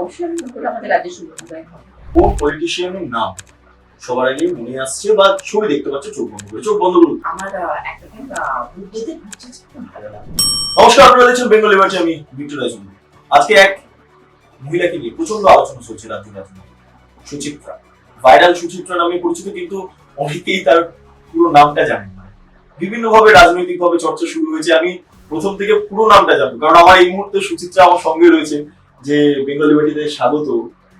অবশ্যই আমি করি আমাদের রাজ্যের সুবিধায় কোন পলিটিশিয়ানের নাম? সবার আগে মনে আসছে বা ছবি দেখতে পাচ্ছ চোখ বন্ধ করে। চোখ বন্ধ করুন। আমার একটা টাইম বুদ্ধদেব ভট্টাচার্য খুব ভালো লাগে। নমস্কার আপনারা দেখছেন বেঙ্গল লিবার্টি আমি বিক্টর রাজন আজকে এক মহিলাকে নিয়ে প্রচণ্ড আলোচনা চলছে রাজ্য রাজনীতি সুচিত্রা। ভাইরাল সুচিত্রা নামে পরিচিত কিন্তু অনেকেই তার পুরো নামটা জানেন না। বিভিন্ন ভাবে রাজনৈতিক ভাবে চর্চা শুরু হয়েছে। আমি প্রথম থেকে পুরো নামটা জানব। কারণ আমার এই মুহূর্তে সুচিত্রা আমার সঙ্গে রয়েছে যে বেঙ্গল লিবার্টিতে স্বাগত।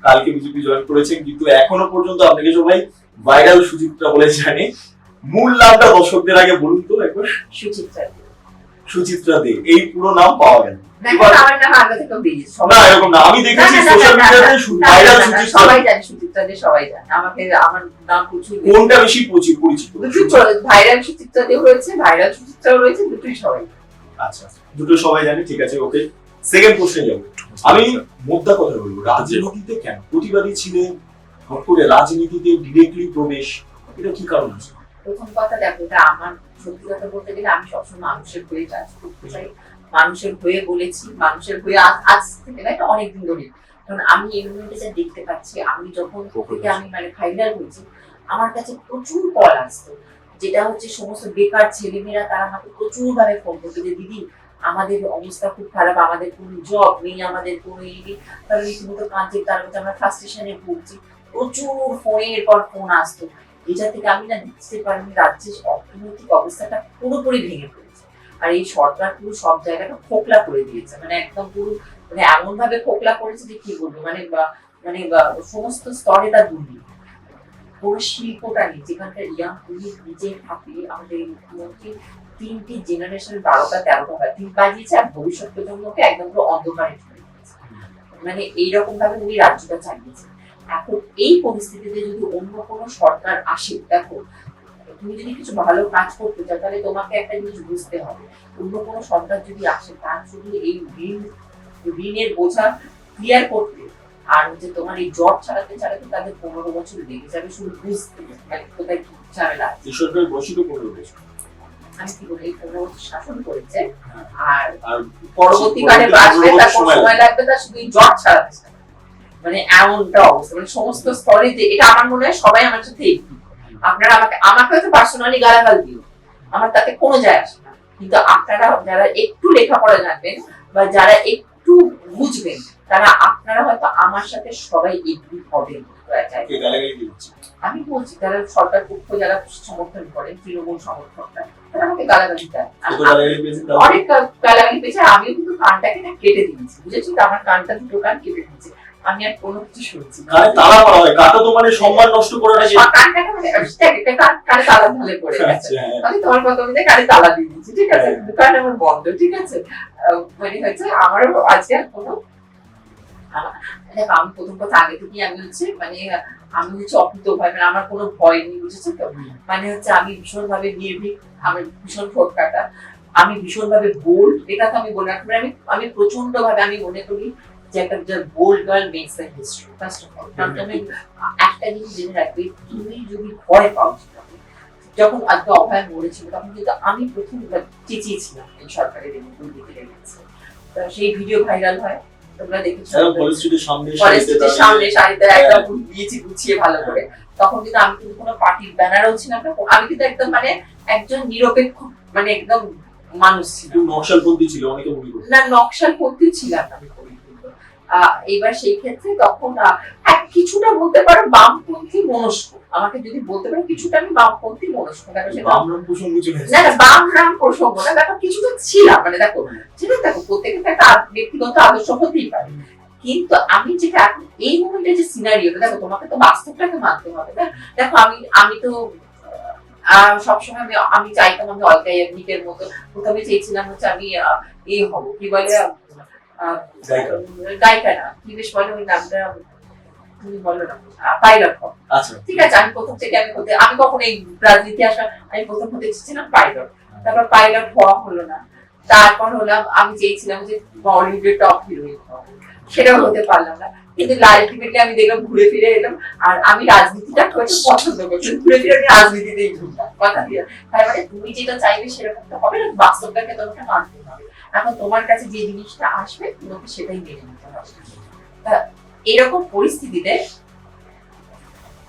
কালকে বিজেপি জয়েন করেছেন কিন্তু এখনও পর্যন্ত আপনাকে সবাই ভাইরাল সুচিত্রা বলে জানে। মূল নামটা দর্শকদের আগে বলুন তো একবার। সুচিত্রা সুচিত্রা দে। এই পুরো নাম পাওয়া গেল। না না এরকম না। আমি দেখেছি সোশ্যাল মিডিয়াতে ভাইরাল সুচিত্রা সবাই জানে সুচিত্রা দিয়ে সবাই জানে। আমাকে আমার নাম প্রচুর কোনটা বেশি পরিচিত? ভাইরাল সুচিত্রা দিয়ে রয়েছে ভাইরাল সুচিত্রাও রয়েছে দুটোই সবাই। আচ্ছা দুটো সবাই জানে ঠিক আছে ওকে সেকেন্ড কোশ্চেন যাব। আমি মোদ্দা কথা বলব। রাজনীতিতে কেন? প্রতিবাদী ছিলেন হট করে রাজনীতিতে ডিরেক্টলি প্রবেশ এটা কি কারণ আছে? প্রথম কথা দেখো এটা আমার সত্যি কথা বলতে গেলে আমি সবসময় মানুষের হয়ে কাজ করতে চাই। মানুষের হয়ে বলেছি মানুষের হয়ে আজ- থেকে না এটা অনেকদিন ধরে। কারণ আমি এই দেখতে পাচ্ছি আমি যখন থেকে আমি মানে ফাইনাল হয়েছি আমার কাছে প্রচুর কল আসতো। যেটা হচ্ছে সমস্ত বেকার ছেলেমেয়েরা, তারা আমাকে প্রচুর ভাবে ফোন করতো যে, দিদি, আমাদের অবস্থা খুব খারাপ, আমাদের কোনো জব নেই, আমাদের কোনো ই নেই। তারা রীতিমতো কাঁদছে তার মধ্যে আমরা ফ্রাস্ট্রেশনে ভুগছি। প্রচুর ফোনের পর ফোন আসতো। এটা থেকে আমি না বুঝতে পারিনি রাজ্যের অর্থনৈতিক অবস্থাটা পুরোপুরি ভেঙে পড়েছে। আর এই সরকার পুরো সব জায়গাটা খোকলা করে দিয়েছে। মানে একদম পুরো মানে এমন ভাবে খোকলা করেছে যে কি বলব? মানে মানে সমস্ত স্তরে তার দুর্নীতি। পুরো শিল্পটা নেই যেখানকার ইয়াং পুলিশ নিজে থাকে, আমাদের মুখ্যমন্ত্রী তিনটি জেনারেশন বারোটা তেরোটা বা তিন বাজিয়েছে আর ভবিষ্যৎ প্রজন্মকে একদম পুরো অন্ধকারে দিয়েছে। মানে এইরকম ভাবে উনি রাজ্যটা চালিয়েছে এখন এই পরিস্থিতিতে যদি অন্য কোনো সরকার আসে, দেখো, তুমি যদি কিছু ভালো কাজ করতে চাও, তাহলে তোমাকে একটা জিনিস বুঝতে হবে। অন্য কোনো সরকার যদি আসে, তার শুধু এই ঋণ, ঋণের বোঝা ক্লিয়ার করতে আর হচ্ছে তোমার এই জব ছাড়াতে ছাড়াতে তাদের পনেরো বছর লেগে যাবে শুধু বুঝতে মানে কোথায় কি ঝামেলা আছে। এই সরকার বসিত করে রয়েছে আমি কি বলি পনেরো বছর শাসন করেছে আর আর পরবর্তীকালে বাঁচবে তার সময় লাগবে তার শুধু জব ছাড়াতে ছাড়াতে। মানে এমনটা অবস্থা মানে সমস্ত স্তরে যে এটা আমার মনে হয় সবাই আমার সাথে আপনারা আমাকে আমাকে হয়তো পার্সোনালি গালাগাল দিও আমার তাতে কোনো যায় আসে না। কিন্তু আপনারা যারা একটু লেখাপড়া জানবেন বা যারা একটু বুঝবেন তারা আপনারা হয়তো আমার সাথে সবাই এগ্রি হবেন আমি বলছি যারা সরকার পক্ষ যারা সমর্থন করেন তৃণমূল সমর্থকরা তারা আমাকে গালাগালি দেয়। আর কত গালাগালি পেয়েছেন তাহলে? অনেক গালাগালি পেয়েছে আর কিন্তু কানটাকে না কেটে দিয়েছি বুঝেছি তো আমার কানটা দুটো কান কেটে দিয়েছে আমি আর কোনো কিছু শুনছি কানে তালা করা হয় কাটা তো মানে সম্মান নষ্ট মানে কান কানে তালা ঢালে পড়ে গেছে। আচ্ছা হ্যাঁ। আমি তোমার কথা অনুযায়ী কানে তালা দিয়ে দিচ্ছি ঠিক আছে? হ্যাঁ। দোকান আমার বন্ধ ঠিক আছে? মানে হচ্ছে আমারও আজকে আর কোনো দেখো আমি প্রথম কথা আগে থেকে আমি হচ্ছে মানে আমি হচ্ছে অকৃত ভয় মানে আমার কোনো ভয় নেই বুঝেছ তো? মানে হচ্ছে আমি ভীষণ ভাবে নির্ভীক আমি ভীষণ ঠোঁট কাটা আমি ভীষণ ভাবে বোল্ড এটা তো আমি বলে রাখতে পারি। আমি আমি প্রচণ্ড ভাবে আমি মনে করি যে একটা bold girl makes the history first of all কারণ তুমি একটা জিনিস জেনে রাখবে তুমি যদি ভয় পাও যখন আজকে অভয় মরেছিল তখন কিন্তু আমি প্রথম চেঁচিয়েছিলাম এই সরকারের তো সেই ভিডিও ভাইরাল হয়। তোমরা দেখেছ। হ্যাঁ সামনে কলেজের সামনে শাড়িতে একদম দিয়েছি গুছিয়ে ভালো করে। তখন কিন্তু আমি কিন্তু কোনো পার্টির ব্যানারও ছিলাম না। আমি কিন্তু একদম মানে একজন নিরপেক্ষ মানে একদম মানুষ ছিলাম। নকশালপন্থী ছিল অনেকে মনে করে না ছিলাম আমি এবার সেই ক্ষেত্রে তখন আহ, হ্যাঁ কিছুটা বলতে পারো বামপন্থী মনস্ক। আমাকে যদি বলতে পারো কিছুটা আমি বামপন্থী মনস্ক না না বাম রাম প্রসঙ্গ না দেখো কিছুটা ছিলাম মানে দেখো সেটা দেখো প্রত্যেকের তো একটা ব্যক্তিগত আদর্শ হতেই পারে। কিন্তু আমি যেটা এই মুহূর্তে যে সিনারিওটা দেখো তোমাকে তো বাস্তবটাকে মানতে হবে না দেখো আমি আমি তো সবসময় আমি আমি চাইতাম আমি অলকা ইয়াগনিকের মতো প্রথমে চেয়েছিলাম হচ্ছে আমি এই হব। কি বলে। গায়িকা না কি বেশ বলে ওই নামটা? তুমি বলো না। পাইলট আচ্ছা। ঠিক আছে আমি প্রথম থেকে আমি হতে আমি কখন এই রাজনীতি আসা আমি প্রথম হতে চেয়েছিলাম পাইলট। তারপর পাইলট হওয়া হলো না। তারপর হলাম আমি চেয়েছিলাম যে বলিউডের টপ হিরোইন সেটাও হতে পারলাম না। কিন্তু আলটিমেটলি আমি দেখলাম ঘুরে ফিরে এলাম। আর আমি রাজনীতিটা খুব একটা পছন্দ করছি। ঘুরে ফিরে আমি রাজনীতিতেই ঢুকলাম কথা দিয়ে তার মানে তুমি যেটা চাইবে সেরকম তো হবে না। বাস্তবটাকে তোমাকে মানতে হবে। এখন তোমার কাছে যে জিনিসটা আসবে তোমাকে সেটাই মেনে নিতে হবে। এরকম পরিস্থিতিতে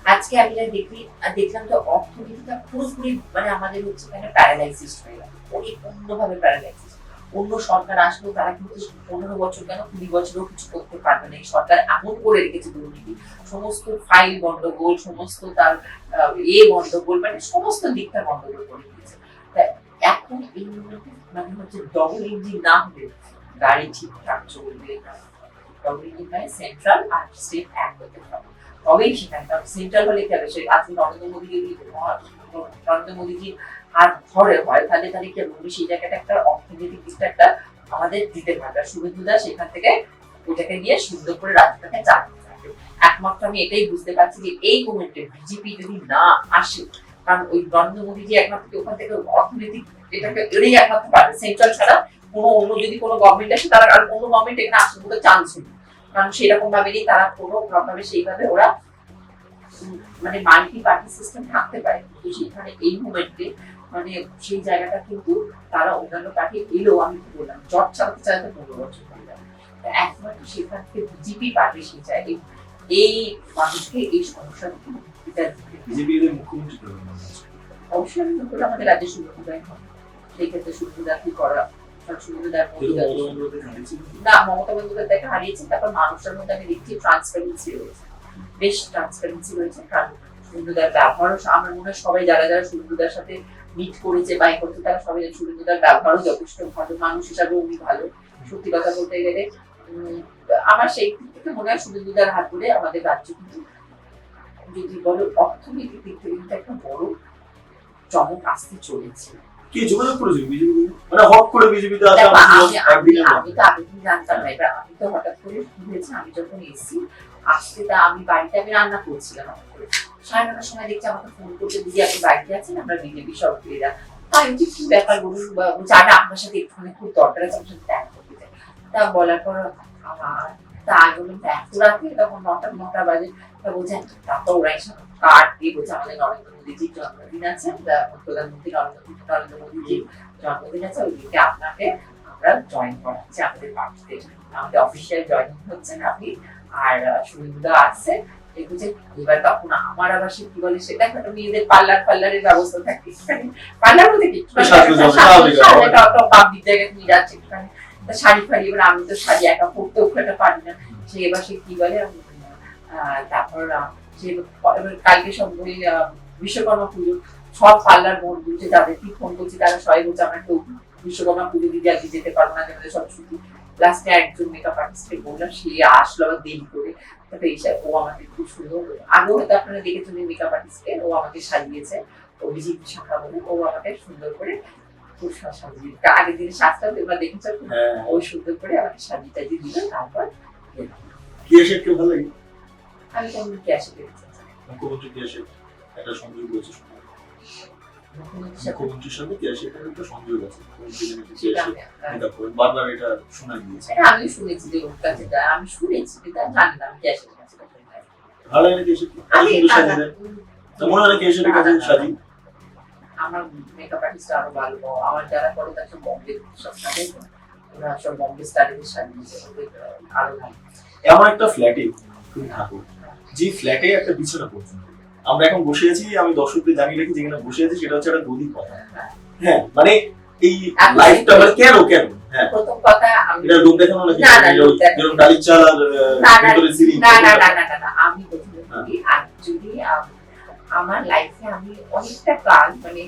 আজকে আমি দেখি দেখলাম তো অর্থনীতিটা পুরোপুরি মানে আমাদের হচ্ছে এখানে প্যারালাইসিস হয়ে গেল। পরিপূর্ণভাবে প্যারালাইসিস অন্য সরকার আসলেও তারা কিন্তু পনেরো বছর কেন কুড়ি বছরও কিছু করতে পারবে না। এই সরকার এমন করে রেখেছে দুর্নীতি। সমস্ত ফাইল গন্ডগোল, সমস্ত তার এ গন্ডগোল মানে সমস্ত দিকটা গন্ডগোল করে দিয়েছে এখন এই মানে হচ্ছে ডবল ইঞ্জিন না হলে গাড়ি ঠিকঠাক চলবে মানে সেন্ট্রাল আর স্টেট তবেই সেখানে সেন্ট্রাল হলে হবে? সে আজকে নরেন্দ্র মোদী যদি নরেন্দ্র মোদীজি হাত ধরে হয়, তাহলে তাহলে কি হবে? সেই জায়গাটা একটা অর্থনৈতিক দিকটা একটা আমাদের দিতে পারবে। আর শুভেন্দুদা সেখান থেকে ওটাকে নিয়ে সুন্দর করে চালাতে পারবে। একমাত্র আমি এটাই বুঝতে পারছি যে এই মুমেন্টে বিজেপি যদি না আসে, কারণ ওই নরেন্দ্র মোদীজি একমাত্র ওখান থেকে অর্থনৈতিক এটাকে এড়িয়ে একমাত্র পারবে। সেন্ট্রাল ছাড়া কোনো অন্য যদি কোনো গভর্নমেন্ট আসে তারা আর কোনো গভর্নমেন্ট এখানে আসার মতো চান্স নেই। কারণ সেরকম ভাবে নেই তারা কোনো ভাবে সেইভাবে ওরা মানে মাল্টি পার্টি সিস্টেম থাকতে পারে। কিন্তু সেখানে এই মুমেন্টে মানে সেই জায়গাটা কিন্তু তারা অন্যান্য পার্টি এলেও আমি বললাম জট চালাতে চালাতে পনেরো বছর হয়ে যাবে। একমাত্র সেখান থেকে বিজেপি পারবে সেই জায়গায় এই মানুষকে এই সমস্যা বিজেপি মুখ্যমন্ত্রী অবশ্যই আমি আমাদের রাজ্যে সুবিধায় হবে সেই ক্ষেত্রে সুবিধা কি করা না মমতা বন্দ্যোপাধ্যায়কে হারিয়েছে তারপর মানুষের মধ্যে আমি দেখছি ট্রান্সপারেন্সি রয়েছে। বেশ ট্রান্সপারেন্সি রয়েছে ব্যবহারও আমার মনে হয় সবাই যারা সাথে মিট করেছে বা করেছে তারা সবাই ব্যবহারও যথেষ্ট ভালো। মানুষ হিসাবে উনি ভালো সত্যি কথা বলতে গেলে। উম, আমার সেই দিক থেকে মনে হয় সুন্দরদার হাত ধরে আমাদের রাজ্য কিন্তু যদি বলো অর্থনৈতিক দিক থেকে কিন্তু একটা বড় চমক আসতে চলেছে। কে যোগাযোগ করেছিল বিজেপি মানে হট করে বিজেপিতে আসা আমি আমি তো দিন জানতাম না। এবার আমি তো হঠাৎ করে হয়েছে আমি যখন এসেছি আসতে তা আমি বাড়িতে আমি রান্না করছিলাম হঠাৎ করে। সাড়ে নটার সময় দেখছি আমাকে ফোন করতে দিদি আপনি বাড়িতে আছেন? আমরা বিজেপি ফিরা তাই আমি কি ব্যাপার বলুন? জানা আপনার সাথে একটুখানি খুব দরকার আছে আপনার সাথে দেখা করতে তা বলার পর আমার তা বললাম এত রাতে তখন নটা নটা বাজে। তা বলছে তারপর ওরা এসে কার্ড দিয়ে বলছে আমাদের নরেন্দ্র মোদীজির জন্মদিন আছে প্রধানমন্ত্রী নরেন্দ্র নরেন্দ্র মোদীজির জন্মদিন আছে ওই দিকে আপনাকে আমরা জয়েন করাচ্ছি আমাদের পার্টিতে আমাদের অফিসিয়াল জয়েনিং হচ্ছে না আপনি। আর সুবিধা আছে। এবার তখন আমার আবার সে কি বলে সেটা একটা মেয়েদের পার্লার পার্লারের ব্যবস্থা থাকে। পার্লার বলতে কি। পাবলিক জায়গায় তুমি যাচ্ছে শাড়ি ফাড়ি এবার আমি তো শাড়ি একা পরতেও খুব একটা পারি না। সে এবার সে কি বলে আহ, তারপর সে কালকে সব আহ, বিশ্বকর্মা পুজো। সব পার্লার বন্ধু যে যাদেরকে ফোন করছি তারা সবাই বলছে আমরা কেউ বিশ্বকর্মা পুজো দিদি আজকে যেতে পারব না আমাদের সব ছুটি লাস্টে একজন মেকআপ আর্টিস্টকে বললাম সে আসলো আবার দেরি করে। ও আমাকে খুব সুন্দর আগেও হয়তো আপনারা দেখেছেন মেকআপ আর্টিস্টকে ও আমাকে সাজিয়েছে। অভিজিৎ শাখা বলে ও আমাকে সুন্দর করে খুব সা- আগের দিনে সাজটাও তোমরা দেখেছ খুব হ্যাঁ। সুন্দর করে আমাকে সাজিয়ে টাজিয়ে দিল তারপর কি এসে কেউ ভালো লাগে? আমি কেমন ক্যাশে পেয়েছি মুখ্যমন্ত্রী কি এসে একটা সংযোগ রয়েছে মুখ্যমন্ত্রীর সাথে? কি এসে একটা সংযোগ আছে। মুখ্যমন্ত্রী যেন কি সেটা এসে আমি- আহ, এটা করেন। বারবার এটা শোনা গিয়েছে। এটা শুনেছি যে ওর কাছে আমি শুনেছি কিন্তু আমি জানি না আমি ক্যাশের কাছে ভালো লাগে নাকি এসে মনে হয় নাকি এসে কাছে সাজি আমার মেকআপ আর্টিস্ট আরও ভালো আমার যারা করে তার সব বম্বে সব তো। ওরা সব বম্বে আরও ভালো। এমন একটা ফ্ল্যাটে তুমি থাকো যে ফ্ল্যাটে একটা বিছানা পর্যন্ত আমরা এখন বসে আছি আমি দর্শকদের জানিয়ে রাখি যেখানে বসে আছি সেটা হচ্ছে একটা গদির কথা হ্যাঁ মানে এই লাইফটা মানে কেন কেন? হ্যাঁ। প্রথম কথা আমি এটা দেখানো নাকি? ডালির চাল আর ভিতরে না না না না আমার লাইফে আমি অনেকটা কাল মানে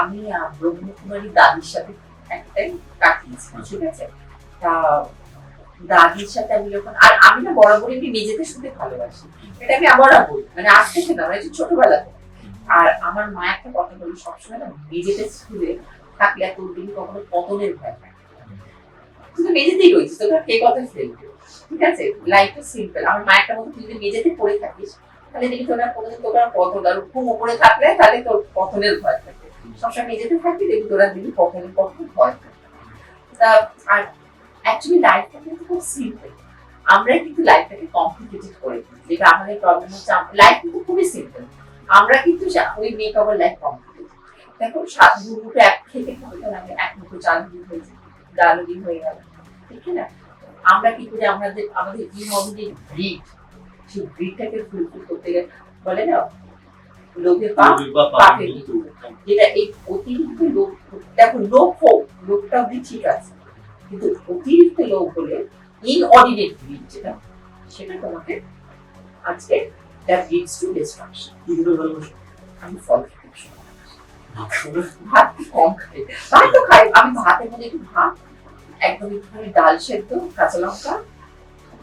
আমি ব্রহ্মকুমারী দাদির সাথে একটাই কাটিয়েছি ঠিক আছে? তা দাদির সাথে আমি যখন আর আমি না বরাবরই আমি মেঝেতে শুতে ভালোবাসি। এটা আমি আবারও বলি মানে আজ থেকে না মানে ছোটবেলা থেকে। আর আমার মা একটা কথা বলি সবসময় না মেঝেতে শুলে থাকলে এত দিন কখনো পতনের ভয় থাকে কিন্তু মেঝেতেই রয়েছে তোকে কে কথা ফেলবে ঠিক আছে? লাইফটা সিম্পল আমার মা একটা মতো তুই যদি মেঝেতে পড়ে থাকিস তাহলে দেখি তোর কোনোদিন তোর আর ঘুম উপরে থাকলে তাহলে তোর পতনের ভয় থাকবে সবসময় মেঝেতে থাকবি, দেখবি তোরা দিবি পতনের কখনো ভয় থাকবে না। তা, আর অ্যাকচুয়ালি লাইফটা কিন্তু খুব সিম্পল আমরাই কিন্তু লাইফটাকে কমপ্লিকেটেড করে দিই। যেটা আমাদের প্রবলেম হচ্ছে লাইফ কিন্তু খুবই সিম্পল আমরা কিন্তু ওই মেক আওয়ার লাইফ কমপ্লিকেটেড দেখো, সাত দুটো এক খেতে খাবে, তাহলে এক মুঠো চাল দিয়ে হয়েছে ডায়ালগিং হয়ে গেল। ঠিক না আমরা কি করে? আমাদের আমাদের ইমোবিলিটি গ্রিড সেই গ্রিডটাকে ফুলফিল করতে গেলে বলে না? লোভে পাপে যেটা এই অতিরিক্ত লোভ দেখো লোভ হোক লোভটা অব্দি ঠিক আছে। কিন্তু অতিরিক্ত লোভ হলে ইনঅর্ডিনেট গ্রিড যেটা সেটা তোমাকে আজকে দ্যাট লিডস টু ডিস্ট্রাকশন কি করে ভালোবাসো আমি ফল। ভাত কম খাই ভাত তো খাই আমি ভাতের মধ্যে একটু ভাত। একদম একটুখানি ডাল সেদ্ধ কাঁচা লঙ্কা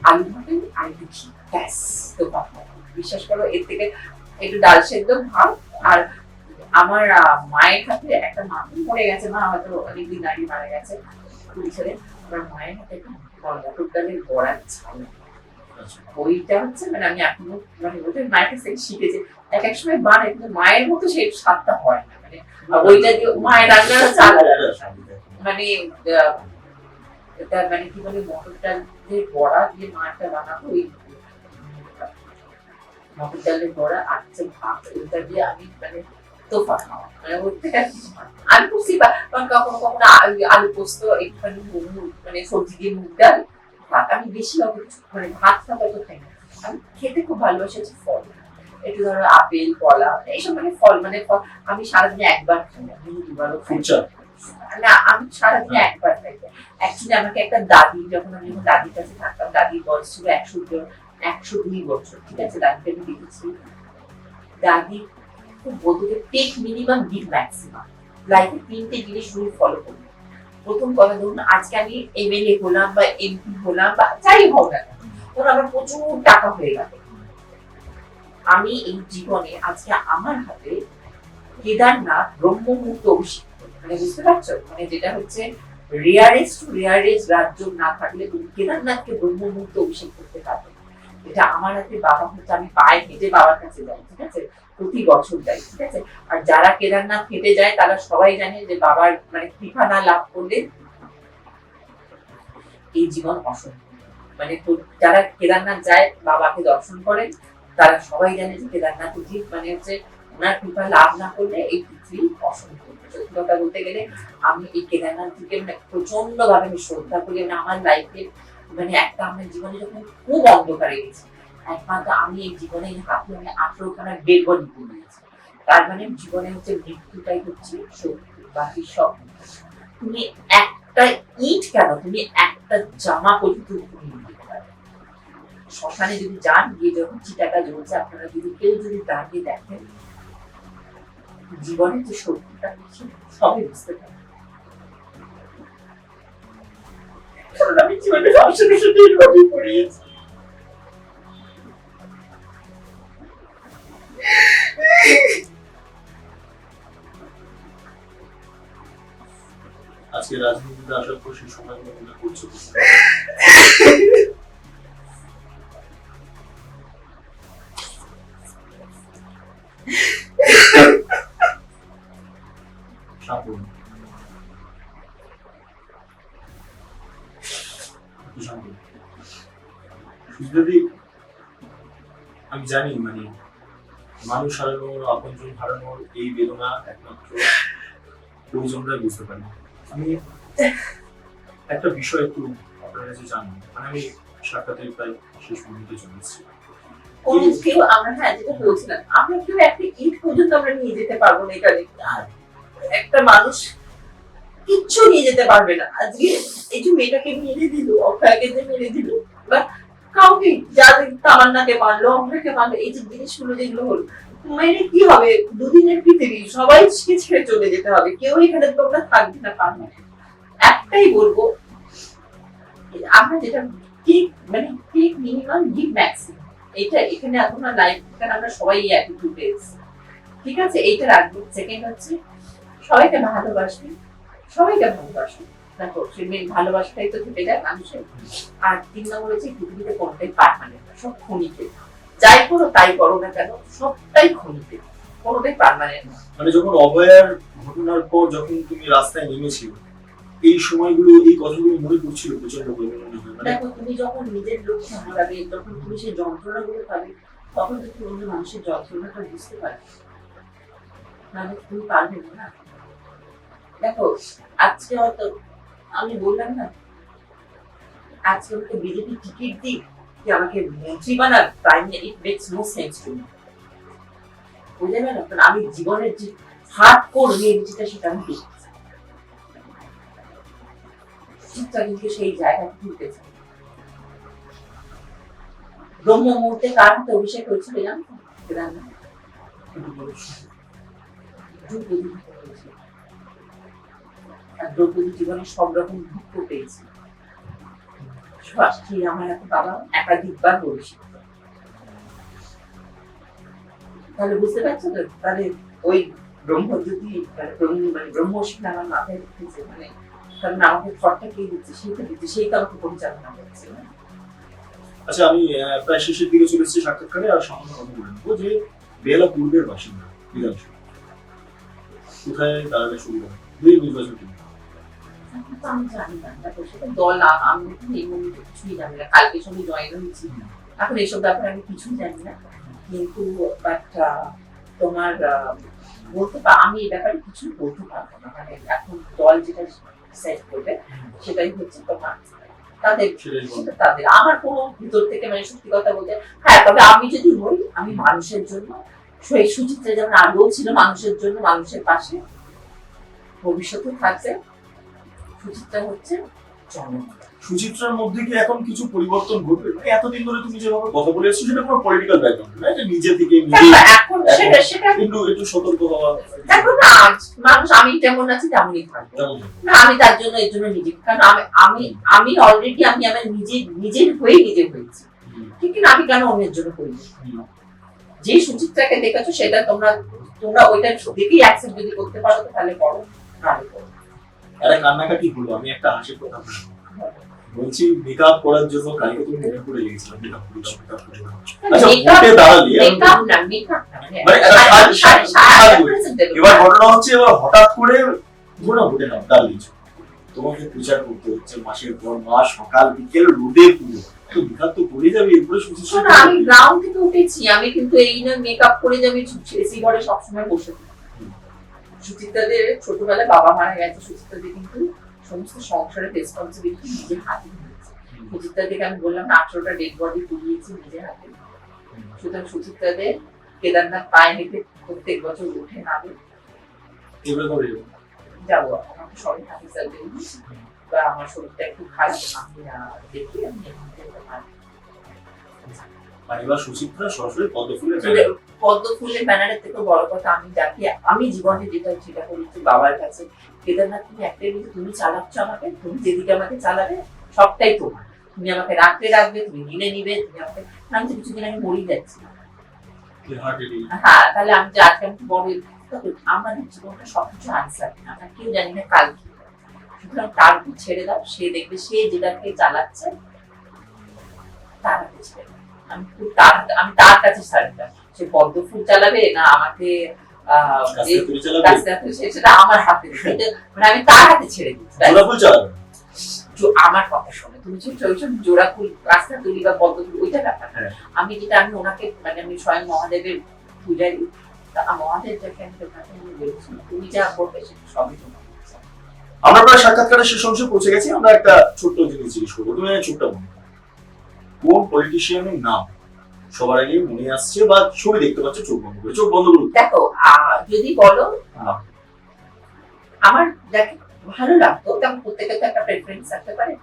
আলু ভাতে আর একটু ঘি। ব্যাস তো বিশ্বাস করো এর থেকে একটু ডাল সেদ্ধ ভাত আর আমার মায়ের হাতে একটা মা মরে গেছে মা হয়তো অনেকদিন আগে মারা গেছে পুলিশের আমার মায়ের হাতে একটা মটর ডালের বড়ার ছাল। ওইটা হচ্ছে মানে আমি এখনও মানে ওটা মায়ের কাছ থেকে শিখেছি এক এক সময় বানায় কিন্তু মায়ের মতো সেই স্বাদটা হয় না মানে ওইটা দিয়ে মায়ের রান্নাটা চাল মানে আহ, এটা মানে কি বলে মটর ডাল যে বড়া দিয়ে মাটা বানাবো ওই মটর ডালের বড়া ভাত ওইটা দিয়ে আমি মানে তোফা খাওয়া মানে ওর থেকে। আলু পোস্তি বা কারণ কখনো কখনো আলু পোস্ত একটুখানি মানে সবজি দিয়ে মুগ ডাল ভাত। আমি বেশি মানে ভাত ভাত অত খাই না। আমি খেতে খুব ভালোবাসি হচ্ছে ফল। একটু ধরো আপেল কলা এইসব মানে ফল। মানে ফল আমি সারাদিনে একবার খাই না দুবারও খাই না। আমি সারাদিনে একবার খাই অ্যাকচুয়ালি আমাকে একটা দাদি যখন আমি দাদির কাছে থাকতাম দাদির বয়স ছিল একশো একশো দুই বছর, ঠিক আছে? দাদিকে আমি দেখেছি দাদি খুব বলতো টেক মিনিমাম গিভ ম্যাক্সিমাম লাইফে তিনটে জিনিস রুল ফলো করবে। প্রথম কথা, ধরুন, আজকে আমি এমএলএ হলাম বা এমপি হলাম বা যাই হোক না ধরুন, আমার প্রচুর টাকা হয়ে গেল। আমি এই জীবনে আজকে আমার হাতে কেদারনাথ ব্রহ্মমুহূর্ত অভিষেক মানে বুঝতে পারছ? মানে যেটা হচ্ছে রেয়ারেস্ট টু রেয়ারেস্ট রাজ্য না থাকলে তুমি কেদারনাথকে ব্রহ্মমুহূর্ত অভিষেক করতে পারবে। এটা আমার হাতে বাবা হচ্ছে আমি পায়ে হেঁটে বাবার কাছে যাই, ঠিক আছে? প্রতি বছর যাই, ঠিক আছে? আর যারা কেদারনাথ হেঁটে যায়, তারা সবাই জানে যে বাবার মানে কৃপা না লাভ করলে এই জীবন অসম্ভব। মানে যারা কেদারনাথ যায়, বাবাকে দর্শন করে তারা সবাই জানে যে কেদারনাথ উচিত মানে হচ্ছে ওনার কৃপা লাভ না করলে এই পৃথিবী অসম্ভব। সত্যি কথা বলতে গেলে আমি এই কেদারনাথকে মানে প্রচণ্ড ভাবে আমি শ্রদ্ধা করি মানে আমার লাইফে মানে একটা আমার জীবনে যখন খুব অন্ধকারে গেছি, একমাত্র আমি এই জীবনে হাতে আমি আঠেরোখানা ডেড বডি তার মানে জীবনে হচ্ছে মৃত্যুটাই হচ্ছে সত্যি বাকি সব তুমি একটা ইট কেন? তুমি একটা জামা পর্যন্ত তুমি শ্মশানে যদি যান, গিয়ে যখন চিতাটা জ্বলছে, আপনারা যদি কেউ যদি দাঁড়িয়ে দেখেন, জীবনের যে কি সবই বুঝতে পারবেন কারণ আমি জীবনে শুধু এরকমই পড়িয়েছি আজকে রাজনীতিতে আসার পর সেই সময়গুলো করছ মানুষ হারানোর আপনজন হারানোর এই বেদনা একমাত্র প্রয়োজনরাই বুঝতে পারি। আমি একটা বিষয় একটু আপনার কাছে জানব। মানে আমি সাক্ষাতের প্রায় শেষ মুহূর্তে চলে এসেছি কেউ আমরা হ্যাঁ যেটা বলছিলাম আমরা কেউ একটা ইট পর্যন্ত আমরা নিয়ে যেতে পারব না এটা দেখতে আর একটা মানুষ কিচ্ছু নিয়ে যেতে পারবে না। আজকে এই যে মেয়েটাকে মেরে দিল অক্ষয়কে যে মেরে দিল বা কাউকে যাদের তামান্নাকে মারলো অক্ষয়কে মারলো, এই যে জিনিসগুলো যেগুলো হলো মেরে কি হবে? দুদিনের পৃথিবী, সবাই ছেড়ে চলে যেতে হবে, কেউ এখানে তোমরা থাকবে না পারবে। একটাই বলব, আমরা যেটা ঠিক মানে ঠিক মিনিমাম গিভ ম্যাক্সিমাম এটা এখানে এখন লাইফ এখানে আমরা সবাই অ্যাটিটিউডে ঠিক আছে? এইটা রাখব। সেকেন্ড হচ্ছে, সবাইকে ভালোবাসবি সবাইকে ভালোবাসবি। দেখো সে মেয়ে ভালোবাসাটাই তো থেকে যায় মানুষের। আর তিন নম্বর হচ্ছে পৃথিবীতে কোনটাই পারমানেন্ট না সব ক্ষণিকে যাই করো তাই করো না কেন সবটাই ক্ষণিকে কোনোটাই পারমানেন্ট না। মানে যখন অভয়ার ঘটনার পর যখন তুমি রাস্তায় নেমেছিল এই সময়গুলো এই কথাগুলো মনে পড়ছিল প্রচণ্ড পরিমাণে মানে দেখো তুমি যখন নিজের লক্ষ্যে হারাবে যখন তুমি সেই যন্ত্রণাগুলো পাবে তখন তো তুমি অন্য মানুষের যন্ত্রণাটা বুঝতে পারবে। নাহলে তুমি পারবে না। দেখো আজকে হয়তো আমি বললাম না, আজকে আমাকে বিজেপি টিকিট দিক কি আমাকে মন্ত্রী বানার prime it makes no sense to me গেল কারণ আমি জীবনের যে হার্ড কোর রিয়েলিটিটা সেটা আমি চিত্রা কিন্তু সেই জায়গা তুলতে ব্রহ্ম মুহূর্তে কার হাতে অভিষেক হয়েছিল জানো? জীবনে সব রকম দুঃখ পেয়েছে। আমার বাবা একাধিকবার বলেছিল। তাহলে বুঝতে পারছ তো? তাহলে ওই ব্রহ্ম যদি মানে ব্রহ্ম মানে আমার মাথায় মানে কারণ আমাকে থটটা কে দিচ্ছে? সেই তো দিচ্ছে সেই পরিচালনা করছে আচ্ছা আমি প্রায় শেষের দিকে চলে এসেছি সাক্ষাৎকারে, আর সামান্য কথা বলে নেব যে বেলা পূর্বের বাসিন্দা, বিধানসভা। কোথায় দাঁড়ালে সুবিধা? দুই নির্বাচন তো আমি জানি না দেখো সেটা দল আমি এই মুহূর্তে কিছুই জানি না কালকে সঙ্গে জয়েন হয়েছি। এখন এইসব ব্যাপারে আমি কিছুই জানি না কিন্তু বাট তোমার বলতে পা আমি এই ব্যাপারে কিছু বলতে পারব না। মানে এখন দল যেটা সেট করবে সেটাই হচ্ছে তোমার তাদের আমার কোনো ভিতর থেকে মানে সত্যি কথা বলতে হ্যাঁ তবে আমি যদি হই আমি মানুষের জন্য সেই সুচিত্রা যেমন আগেও ছিল মানুষের জন্য মানুষের পাশে ভবিষ্যতে থাকবে। সুচিত্রা হচ্ছে সুচিত্রার মধ্যে কি এখন কিছু পরিবর্তন ঘটবে? মানে এতদিন ধরে তুমি যেভাবে কথা বলে এসছো সেটা কোনো পলিটিক্যাল ব্যাকগ্রাউন্ড না এটা নিজে থেকে নিজে এখন সেটা সেটা একটু একটু সতর্ক হওয়া দেখো না মানুষ আমি যেমন আছি তেমনই থাকব। না আমি তার জন্য এর জন্য নিজে কারণ আমি আমি আমি অলরেডি আমি আমার নিজে নিজের হয়ে নিজে হয়েছি। ঠিক না আমি কেন অন্যের জন্য করি। যে সুচিত্রাকে দেখেছ সেটা তোমরা তোমরা ওইটা দেখেই অ্যাকসেপ্ট যদি করতে পারো তাহলে করো নাহলে করো। একটা কান্নাকাটি হলো আমি একটা হাসির কথা। বলছি মেকআপ করার জন্য কালকে তুমি করে লেগেছিলাম মেকআপ করে মেকআপ করে আচ্ছা উঠে দাঁড়ালি মেকআপ না মেকআপ মানে। এবার ঘটনা হচ্ছে এবার হঠাৎ করে না দাঁড়িয়েছো তোমাকে প্রচার করতে হচ্ছে মাসের পর মাস সকাল বিকেল রোদে পুরো। তো মেকআপ তো করে যাবে এরপরে আমি গ্রাউন্ড থেকে উঠেছি আমি কিন্তু এই না মেকআপ করে যে আমি এসি ঘরে সবসময় বসে থাকি। সুচিত্রাদের ছোটবেলায় বাবা মারা গেছে সুচিত্রাদের কিন্তু সমস্ত সংসারের রেসপন্সিবিলিটি নিজের হাতে নিয়েছে। সুচিত্রাদেরকে আমি বললাম না আঠারোটা ডেড বডি তুলিয়েছি নিজের হাতে। সুতরাং সুচিত্রাদের কেদারনাথ পায়ে হেঁটে প্রত্যেক বছর উঠে নামে। যাব? আমাকে সবাই হাতে চালতে বা আমার শরীরটা একটু খারাপ আমি দেখি আমি আর এবার সুচিত্রা সরাসরি পদ্ম ফুলের আসলে পদ্ম ফুলের ব্যানারের থেকে বড় কথা আমি যাকে আমি জীবনে যেটা যেটা করেছি বাবার কাছে কেদারনাথ তুমি একটাই বলছো তুমি চালাচ্ছ আমাকে তুমি যেদিকে আমাকে চালাবে সবটাই তোমার। তুমি আমাকে রাখতে রাখবে তুমি নিলে নিবে তুমি আমাকে আমি তো কিছুদিন আমি মরেই যাচ্ছি। হ্যাঁ তাহলে আমি যে আজকে আমি বড় আমাদের জীবনটা সবকিছু আনসার আমরা কেউ জানি না কাল কি। সুতরাং তার ছেড়ে দাও সে দেখবে সে যেটাকে চালাচ্ছে তার ছেড়ে আমি তার আমি তার কাছে সে পদ্ম ফুল চালাবে না আমাকে সেটা আমার হাতে মানে আমি তার হাতে ছেড়ে দিচ্ছি। আমার কথা শোনো। তুমি যে জোড়া ফুল রাস্তা তুলি বা পদ্ম ফুল ওইটা ব্যাপার হ্যাঁ। আমি যেটা আমি ওনাকে মানে আমি স্বয়ং মহাদেবের পূজারি। তা মহাদেব যাকে আমি তুমি যা করবে সেটা সবই তোমার। আমরা প্রায় সাক্ষাৎকারের শেষ অংশে পৌঁছে গেছি। আমরা একটা ছোট্ট জিনিস জিজ্ঞেস করব। তুমি ছোট্ট। কোন পলিটিশিয়ানের নাম? সবার আগে মনে আসছে বা ছবি দেখতে পাচ্ছ চোখ বন্ধ করে। চোখ বন্ধ করে দেখো যদি বলো হ্যাঁ। আমার যাকে ভালো লাগতো। তেমন প্রত্যেকের তো একটা প্রেফারেন্স থাকতে পারে।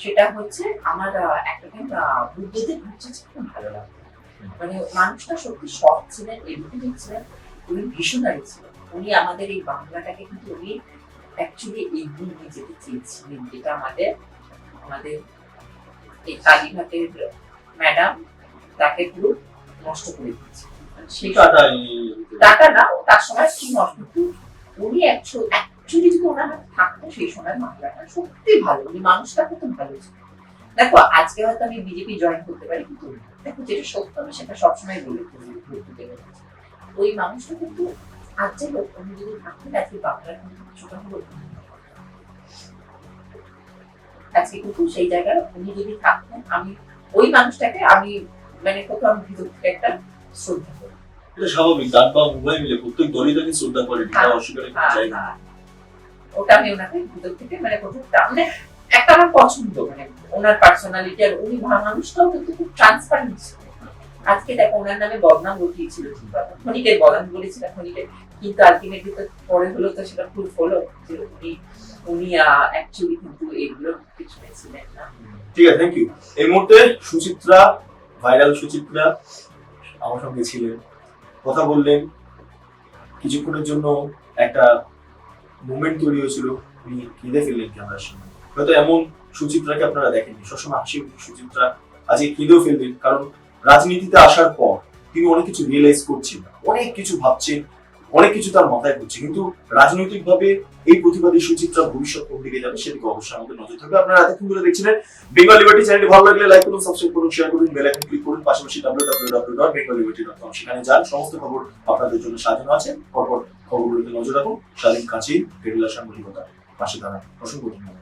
সেটা হচ্ছে আমার একটা কিন্তু বুদ্ধদেব হচ্ছে খুব ভালো লাগতো। মানে মানুষটা সত্যি সৎ ছিলেন এডুকেটেড ছিলেন উনি ভীষণারি ছিলেন। উনি আমাদের এই বাংলাটাকে কিন্তু উনি অ্যাকচুয়ালি এগিয়ে নিয়ে যেতে চেয়েছিলেন যেটা আমাদের আমাদের এই কালীঘাটের ম্যাডাম তাকে পুরো নষ্ট করে দিয়েছে। টাকা না তার সময় কি নষ্ট কিন্তু উনি অ্যাকচুয়ালি যদি ওনার হাতে থাকতো সেই সময় বাংলাটা সত্যি ভালো উনি মানুষটা কত ভালো ছিল। দেখো আজকে হয়তো আমি বিজেপি জয়েন করতে পারি কিন্তু দেখো যেটা সত্য আমি সেটা সবসময় বলি ওই মানুষটা কিন্তু আজ যে লোক উনি যদি থাকতেন আজকে বাংলার কিন্তু কিছুটা হলো। আজকে কিন্তু সেই জায়গায় উনি যদি থাকতেন আমি ওই মানুষটাকে আমি মানে কোথাও ভিতর থেকে একটা শ্রদ্ধা করি। এটা স্বাভাবিক বা উভয় মিলে প্রত্যেক দলই তাকে শ্রদ্ধা করে এটা অস্বীকারের কোনো জায়গা। নেই। ওটা আমি ওনাকে ভিতর থেকে মানে কোথাও মানে একটা আমার পছন্দ মানে ওনার পার্সোনালিটি আর উনি মানুষটাও কিন্তু খুব ট্রান্সপারেন্ট ছিল। আজকে দেখো ওনার নামে বদনাম উঠিয়েছিল কথা বদনাম বলেছিল ক্ষণিকের কিন্তু আলটিমেটলি তো পরে হলো তো সেটা প্রুফ হলো যে উনি উনি অ্যাকচুয়ালি কিন্তু এগুলোর পিছনে ছিলেন না। ঠিক আছে থ্যাংক ইউ এই মুহূর্তে সুচিত্রা ভাইরাল সুচিত্রা আমার সঙ্গে ছিলেন। কথা বললেন। কিছুক্ষণের জন্য একটা মুভমেন্ট তৈরি হয়েছিল। উনি কেঁদে ফেললেন ক্যামেরার সামনে। হয়তো এমন সুচিত্রাকে আপনারা দেখেননি। সবসময় হাসি সুচিত্রা আজকে কেঁদেও ফেলবেন। কারণ রাজনীতিতে আসার পর তিনি অনেক কিছু রিয়েলাইজ করছেন, অনেক কিছু ভাবছেন। অনেক কিছু তার মাথায় ঘুরছে। কিন্তু রাজনৈতিক ভাবে এই প্রতিবাদী সুচিত্রা ভবিষ্যৎ কোন দিকে যাবে সেদিকে অবশ্যই আমাদের নজর থাকবে। আপনারা এতক্ষণ ধরে দেখছিলেন বেঙ্গল লিবার্টি চ্যানেলটি ভালো লাগলে লাইক করুন সাবস্ক্রাইব করুন শেয়ার করুন বেল আইকন ক্লিক করুন। পাশাপাশি www.bengalliberty.com সেখানে যান। সমস্ত খবর আপনাদের জন্য সাজানো আছে। পরপর খবরগুলোতে নজর রাখুন। স্বাধীন কাছে ফেরুল্লাহ সাংবাদিকতা। পাশে দাঁড়ান অসংখ্য ধন্যবাদ।